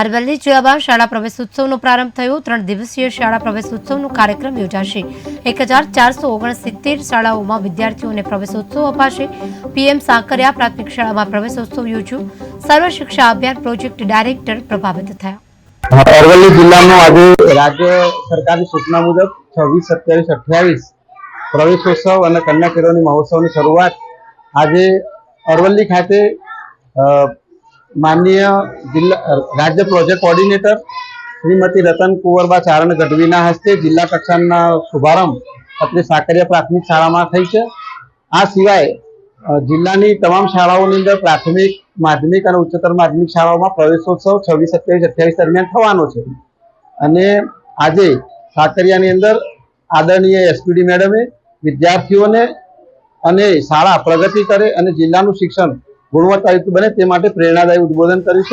અરવલ્લી જોયા શાળા પ્રવેશોત્સવનો પ્રારંભ થયો. ત્રણ દિવસીય શાળા પ્રવેશ ઉત્સવનો કાર્યક્રમ યોજાશે. એક હજાર ચારસો ઓગણસિત્તેર શાળાઓમાં વિદ્યાર્થીઓને પ્રવેશોત્સવ અપાશે. પીએમ સાકરિયા પ્રાથમિક શાળામાં પ્રવેશોત્સવ યોજ્યો. સર્વ શિક્ષા અભિયાન પ્રોજેક્ટ ડાયરેક્ટર પ્રભાવિત થયા. અરવલ્લી જિલ્લાનો આજે રાજ્ય સરકારની સૂચના મુજબ છવ્વીસ, સત્યાવીસ, અઠ્યાવીસ પ્રવેશોત્સવ અને કન્યા કેળવણી મહોત્સવની શરૂઆત આજે અરવલ્લી ખાતે માનનીય જિલ્લા રાજ્ય પ્રોજેક્ટ કોર્ડિનેટર શ્રીમતી રતન કુંવરબા ચારણ ગઢવીના હસ્તે જિલ્લા કક્ષાના શુભારંભ અત્રે સાકરિયા પ્રાથમિક શાળામાં થઈ છે. આ સિવાય જિલ્લાની તમામ શાળાઓની અંદર પ્રાથમિક, માધ્યમિક અને ઉચ્ચતર માધ્યમિક શાળાઓમાં પ્રવેશોત્સવ છવ્વીસ, સત્યાવીસ, અઠ્યાવીસ દરમિયાન થવાનો છે. અને આજે સાકરિયાની અંદર આદરણીય એસપીડી મેડમે વિદ્યાર્થીઓને અને શાળા પ્રગતિ કરે અને જિલ્લાનું શિક્ષણ ગુણવત્તાયુક્ત બને તે માટે પ્રેરણાદાયી ઉદ્બોધન કર્યું